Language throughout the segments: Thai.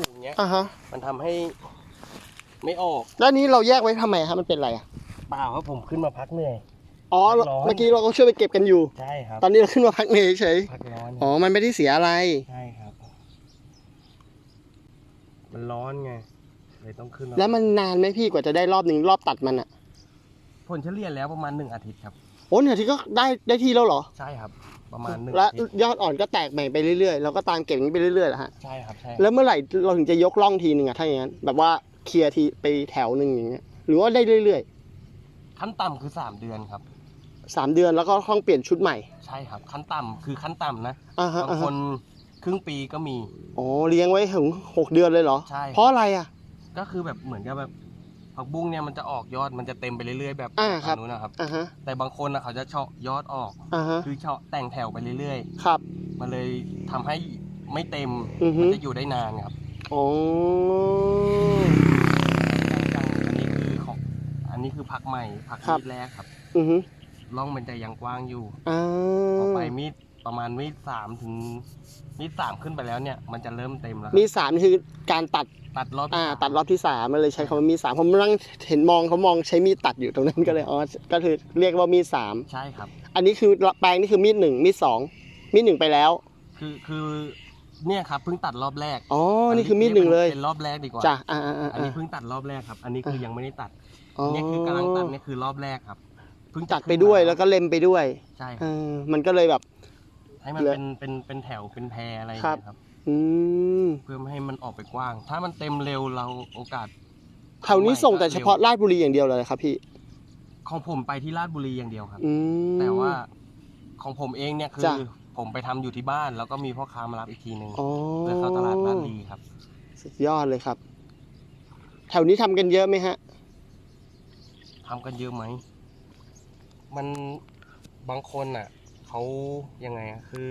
สูงเงี้ย อ่าฮะ มันทำให้ไม่ออกแล้วอันนี้เราแยกไว้ทำไมครับมันเป็นอะไรอะ เปล่าครับผมขึ้นมาพักเหนื่อย อ๋อ ร้อน เมื่อกี้เราก็ช่วยไปเก็บกันอยู่ ใช่ครับ ตอนนี้เราขึ้นมาพักเหนื่อยเฉยพักร้อนอ๋อ มันไม่ได้เสียอะไร ใช่ครับ มันร้อนไงเลยต้องขึ้นมาแล้วมันนานไหมพี่กว่าจะได้รอบหนึ่งรอบตัดมันอะผลเฉลี่ยแล้วประมาณหนึ่งอาทิตย์ครับ โอ้เนี่ยที่ก็ได้ได้ที่แล้วเหรอ ใช่ครับ ประมาณหนึ่งและอาทิตย์ยอดอ่อนก็แตกใหม่ไปเรื่อยๆเราก็ตามเก็บอย่างนี้ไปเรื่อยๆแหละฮะใช่ครับใช่แล้วเมื่อไหร่เราถึงจะยกล่องทีหนึ่งอะถ้าอย่างนั้นแบบว่าเคลียร์ทีไปแถวหนึ่งอย่างเงี้ยหรือว่าได้เรื่อยขั้นต่ำคือสามเดือนครับ ๆสามเดือนแล้วก็ต้องเปลี่ยนชุดใหม่ใช่ครับ ขั้นต่ำคือขั้นต่ำนะอ่าฮะบางอ่าคฮะนครึ่งปีก็มี อ๋อเลี้ยงไว้ถึงหกเดือนเลยเหรอ ใช่ เพราะอะไรอะก็คือแบบเหมือนกับแบบ ผักบุ้งเนี่ยมันจะออกยอดมันจะเต็มไปเรื่อยๆแบบอ่าครับนู้นนะครับ อ่าฮะแต่บางคนนะเขาจะเฉาะยอดออก อ่าฮะคือเฉาะแต่งแถวไปเรื่อยครับ ๆ มันเลยทำให้ไม่เต็มอือฮึ มันจะอยู่ได้นานครับอ๋ออย่างอันนี้คือของอันนี้คือผักใหม่ผักมีดแรกครับ อือฮึร่องมันจะยังกว้างอยู่อ่าพอไปมีด ประมาณมีดสามถึงมีดสามขึ้นไปแล้วเนี่ย มันจะเริ่มเต็มแล้วครับมีสามคือการตัดตัดรอบอ่าที่สมตัดรอบที่สามมันเลยใช้คำว่ามีสามผมนั่งเห็นมองเขามองใช้มีดตัดอยู่ตรงนั้นก็เลยอ๋อก็คือเรียกว่ามีสามใช่ครับ อันนี้คือแปลงนี่คือมีดหนึ่งมีดสองมีดหนึ่งไปแล้วคือคือเนี่ยครับเพิ่งตัดรอบแรก อ๋อนี่คือมีดหนึ่งเลยเป็นรอบแรกดีกว่าจ้ะอ่าอ่าอ่าอันนี้เพิ่งตัดรอบแรกครับ อันนี้คือยังไม่ได้ตัดอ๋อเนี่ยคือกำลังตัดเนี่ยคือรอบแรกครับ เพิ่งจะตัดไปด้วยแล้วก็เล็มไปด้วย ใช่คเอรับอมันก็เลยแบบ ให้มันเหลือเป็นเป็นเป็นแถวเป็นแพรอะไรอย่างครับเงี้ยครับ อืมเพื่อไม่ให้มันออกไปกว้าง ถ้ามันเต็มเร็วเราโอกาสแถวนี้ส่งแต่เฉพาะราชบุรีอย่างเดียวเลยครับพี่ ของผมไปที่ราชบุรีอย่างเดียวครับอืม แต่ว่าของผมเองเนี่ยคือ จ้ะ ผมไปทำอยู่ที่บ้าน แล้วก็มีพ่อค้ามารับอีกทีหนึ่งอ๋อเพื่อเข้าตลาดลาดลีครับ สุดยอดเลยครับ แถวนี้ทำกันเยอะไหมฮะ ทำกันเยอะไหม มันบางคนอะ เขายังไงอะคือ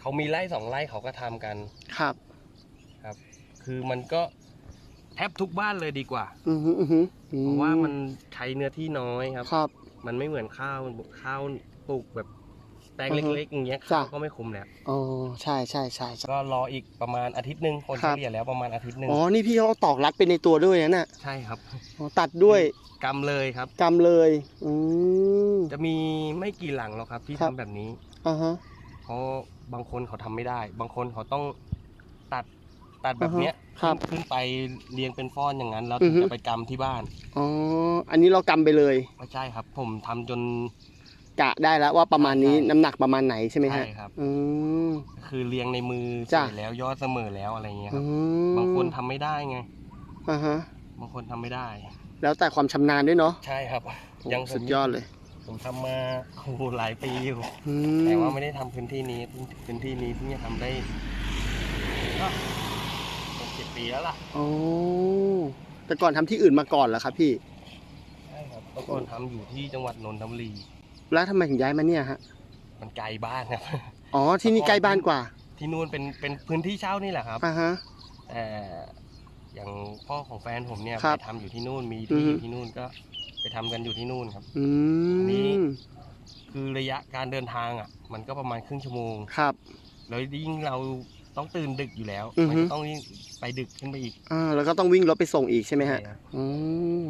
เขามีไร่สองไร่เขาก็ทำกันครับ ครับ คือมันก็แทบทุกบ้านเลยดีกว่า อือฮึอือฮึอืเพราะว่ามันใช้เนื้อที่น้อยครับ ครับ มันไม่เหมือนข้าวข้าวปลูกแบบ แปลงอือฮึเล็กๆอย่างเงี้ยจ้ะข้าวก็ไม่คุ้มแล้วอ๋อใช่ใช่ใช่ใช่ ก็รออีกประมาณอาทิตย์หนึ่งคนครัเฉบ ลี่ยแล้วประมาณอาทิตย์หนึ่งอ๋อนี่พี่เขาเอาตอกรัดไปในตัวด้วยนะน่ะใช่ครับอ๋อตัดด้วยกำเลยครับ กำเลย อืม จะมีไม่กี่หลังหรอกครับที่ครัทำบ แบบนี้ อ่าฮะ เพราะบางคนเขาทำไม่ได้ บางคนเขาต้องตัดตัดแบบเนี้ยอ่าฮะครับขึ้นไปเรียงเป็นฟ้อนอย่างนั้นแล้วอืถึองฮึ จะไปกำที่บ้านอ๋ออันนี้เรากำไปเลย ไม่ใช่ครับ ผมทำจน กะได้แล้วว่าประมาณนี้ใช่ น้ำหนักประมาณไหนใช่ไหมฮะใช่ครับ อืม คือเรียงในมือจ้ะ เสร็จแล้วยอดเสมอแล้วอะไรเงี้ยคอืรับมบางคนทำไม่ได้ไง อ่าฮะบางคนทำไม่ได้ แล้วแต่ความชำนาญด้วยเนาะใช่ครับโอ้ยังผมสุดยอดเลยผมทำมาโอ้โหหลายปีอยู่ อืแต่มว่าไม่ได้ทำพื้นที่นี้ พื้นพื้นที่นี้เพิ่งจะทำได้ก็หกเจ็ดปีแล้วล่ะ โอ้แต่ก่อนทำที่อื่นมาก่อนเหรอครับพี่ ใช่ครับเมื่อก่อนทำอยู่ที่จังหวัดนนทบุรี แล้วทำไมถึงย้ายมาเนี่ยฮะ มันไกลบ้านครับ อ๋อ ที่นี่ใกล้บ้านกว่าที่นู่นเป็นเป็นพื้นที่เช่านี่แหละครับ อ่าฮะ แต่อย่างพ่อของแฟนผมเนี่ยครับไปทำอยู่ที่นู่นมีอืที่อฮึอยู่ที่นู่นก็ไปทำกันอยู่ที่นู่นครับ อือันนี้มคือระยะการเดินทางอะ มันก็ประมาณครึ่งชั่วโมง ครับ แล้วยิ่งเราต้องตื่นดึกอยู่แล้ว อือฮึ มันก็ต้องยิ่งไปดึกขึ้นไปอีกอ่าแล้วก็ต้องวิ่งรถไปส่งอีกใช่ไหมฮะ ใช่ครับอืม